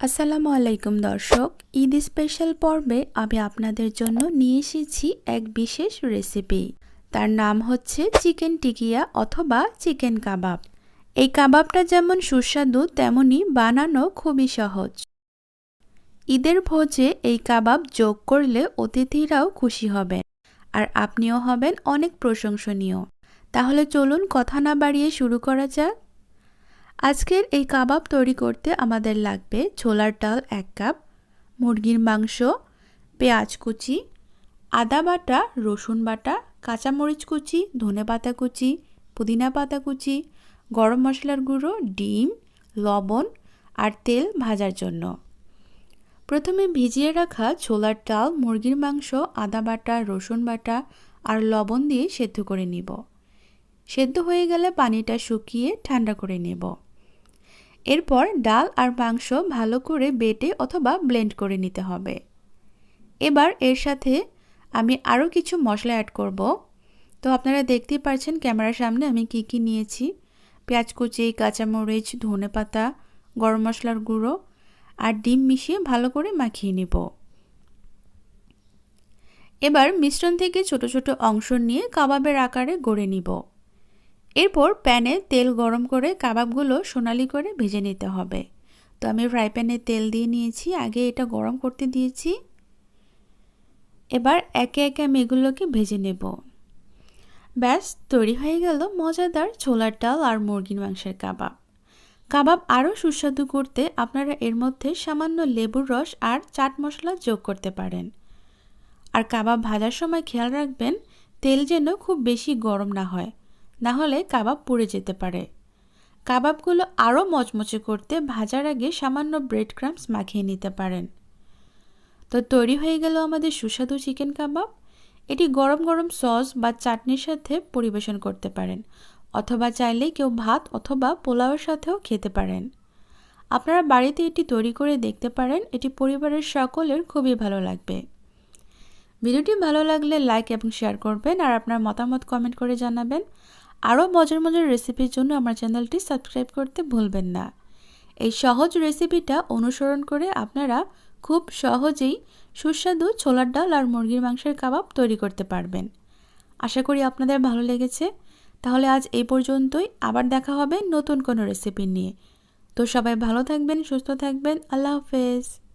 আসসালামু আলাইকুম দর্শক, ঈদ স্পেশাল পর্বে আমি আপনাদের জন্য নিয়ে এসেছি এক বিশেষ রেসিপি তার নাম হচ্ছে চিকেন টিকিয়া অথবা চিকেন কাবাব। এই কাবাবটা যেমন সুস্বাদু তেমনই বানানো খুবই সহজ। ঈদের ভোজে এই কাবাব যোগ করলে অতিথিরাও খুশি হবেন আর আপনিও হবেন অনেক প্রশংসনীয়। তাহলে চলুন কথা না বাড়িয়ে শুরু করা যাক। আজকের এই কাবাব তৈরি করতে আমাদের লাগবে ছোলার ডাল এক কাপ, মুরগির মাংস, পেঁয়াজ কুচি, আদা বাটা, রসুন বাটা, কাঁচামরিচ কুচি, ধনে পাতা কুচি, পুদিনা পাতা কুচি, গরম মশলার গুঁড়ো, ডিম, লবণ আর তেল ভাজার জন্য। প্রথমে ভিজিয়ে রাখা ছোলার ডাল, মুরগির মাংস, আদা বাটা, রসুন বাটা আর লবণ দিয়ে সেদ্ধ করে নিব। সেদ্ধ হয়ে গেলে পানিটা শুকিয়ে ঠান্ডা করে নেব। এরপর ডাল আর মাংস ভালো করে বেটে অথবা ব্লেন্ড করে নিতে হবে। এবার এর সাথে আমি আরও কিছু মশলা অ্যাড করব। তো আপনারা দেখতেই পারছেন ক্যামেরার সামনে আমি কি কি নিয়েছি। পেঁয়াজ কুচি, কাঁচামরিচ, ধনে পাতা, গরম মশলার গুঁড়ো আর ডিম মিশিয়ে ভালো করে মাখিয়ে নেব। এবার মিশ্রণ থেকে ছোট ছোট অংশ নিয়ে কাবাবের আকারে গড়ে নিব। এরপর প্যানে তেল গরম করে কাবাবগুলো সোনালি করে ভেজে নিতে হবে। তো আমি ফ্রাই প্যানে তেল দিয়ে নিয়েছি, আগে এটা গরম করতে দিয়েছি। এবার একে একে আমি এগুলোকে ভেজে নেব। ব্যাস, তৈরি হয়ে গেল মজাদার ছোলার ডাল আর মুরগির মাংসের কাবাব। কাবাব আরও সুস্বাদু করতে আপনারা এর মধ্যে সামান্য লেবুর রস আর চাট মশলা যোগ করতে পারেন। আর কাবাব ভাজার সময় খেয়াল রাখবেন, তেল যেন খুব বেশি গরম না হয়। না হলে কাবাব পুড়ে যেতে পারে। কাবাবগুলো আরও মচমচে করতে ভাজার আগে সামান্য ব্রেড ক্রামস মাখিয়ে নিতে পারেন। তো তৈরি হয়ে গেল আমাদের সুস্বাদু চিকেন কাবাব। এটি গরম গরম সস বা চাটনির সাথে পরিবেশন করতে পারেন, অথবা চাইলে কেউ ভাত অথবা পোলাওয়ের সাথেও খেতে পারেন। আপনারা বাড়িতে এটি তৈরি করে দেখতে পারেন, এটি পরিবারের সকলের খুবই ভালো লাগবে। ভিডিওটি ভালো লাগলে লাইক এবং শেয়ার করবেন, আর আপনার মতামত কমেন্ট করে জানাবেন। আরও মজার মজার রেসিপির জন্য আমার চ্যানেলটি সাবস্ক্রাইব করতে ভুলবেন না। এই সহজ রেসিপিটা অনুসরণ করে আপনারা খুব সহজেই সুস্বাদু ছোলার ডাল আর মুরগির মাংসের কাবাব তৈরি করতে পারবেন। আশা করি আপনাদের ভালো লেগেছে। তাহলে আজ এই পর্যন্তই। আবার দেখা হবে নতুন কোনো রেসিপি নিয়ে। তো সবাই ভালো থাকবেন, সুস্থ থাকবেন। আল্লাহ হাফেজ।